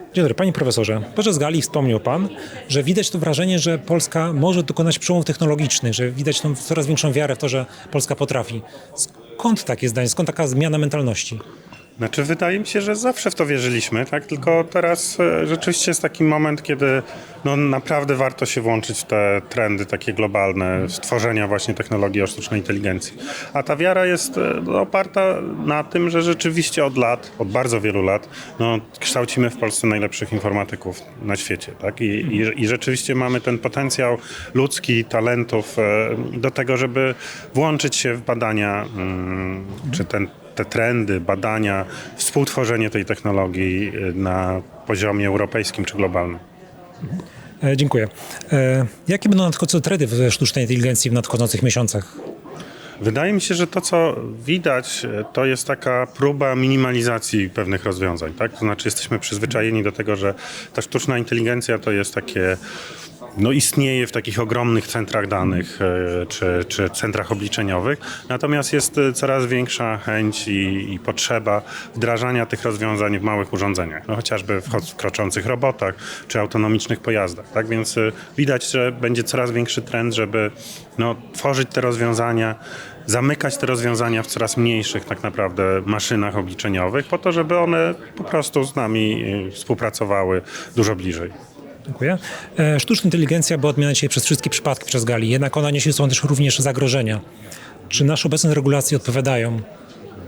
Dzień dobry, panie profesorze. Podczas gali wspomniał pan, że widać to wrażenie, że Polska może dokonać przełomów technologicznych, że widać tą coraz większą wiarę w to, że Polska potrafi. Skąd takie zdanie, skąd taka zmiana mentalności? Znaczy, wydaje mi się, że zawsze w to wierzyliśmy, tak? Tylko teraz e, rzeczywiście jest taki moment, kiedy no, naprawdę warto się włączyć w te trendy takie globalne, stworzenia właśnie technologii o sztucznej inteligencji. A ta wiara jest e, no, oparta na tym, że rzeczywiście od lat, od bardzo wielu lat, no, kształcimy w Polsce najlepszych informatyków na świecie, tak? I, i, i rzeczywiście mamy ten potencjał ludzki, talentów e, do tego, żeby włączyć się w badania, mm, czy ten te trendy, badania, współtworzenie tej technologii y, na poziomie europejskim czy globalnym. E, dziękuję. E, jakie będą nadchodzące trendy w sztucznej inteligencji w nadchodzących miesiącach? Wydaje mi się, że to, co widać, y, to jest taka próba minimalizacji pewnych rozwiązań. Tak? To znaczy, jesteśmy przyzwyczajeni do tego, że ta sztuczna inteligencja to jest takie no istnieje w takich ogromnych centrach danych e, czy, czy centrach obliczeniowych, natomiast jest e, coraz większa chęć i, i potrzeba wdrażania tych rozwiązań w małych urządzeniach, no chociażby w kroczących robotach czy autonomicznych pojazdach. Tak więc e, widać, że będzie coraz większy trend, żeby no, tworzyć te rozwiązania zamykać te rozwiązania w coraz mniejszych tak naprawdę maszynach obliczeniowych po to, żeby one po prostu z nami współpracowały dużo bliżej. Dziękuję. E, sztuczna inteligencja była odmieniana dzisiaj przez wszystkie przypadki przez gali, jednak ona niesie są też również zagrożenia. Czy nasze obecne regulacje odpowiadają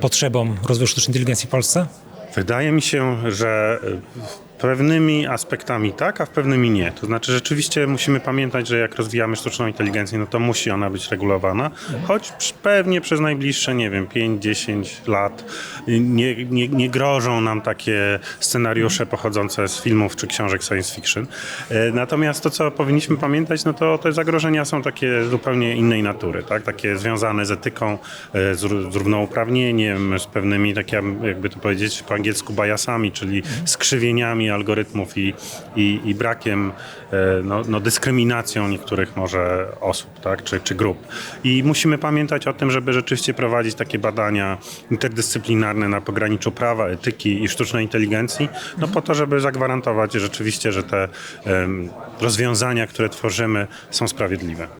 potrzebom rozwoju sztucznej inteligencji w Polsce? Wydaje mi się, że pewnymi aspektami tak, a w pewnymi nie. To znaczy rzeczywiście musimy pamiętać, że jak rozwijamy sztuczną inteligencję, no to musi ona być regulowana, choć pewnie przez najbliższe, nie wiem, 5-10 lat nie, nie, nie grożą nam takie scenariusze pochodzące z filmów czy książek science fiction. E, Natomiast to, co powinniśmy pamiętać, no to te zagrożenia są takie zupełnie innej natury, tak? takie związane z etyką, e, z równouprawnieniem, z pewnymi, tak jakby to powiedzieć po angielsku, biasami, czyli skrzywieniami algorytmów i, i, i brakiem, e, no, no, dyskryminacją niektórych może osób tak? czy, czy grup. I musimy pamiętać o tym, żeby rzeczywiście prowadzić takie badania interdyscyplinarne na pograniczu prawa, etyki i sztucznej inteligencji, no po to, żeby zagwarantować rzeczywiście, że te em, rozwiązania, które tworzymy są sprawiedliwe.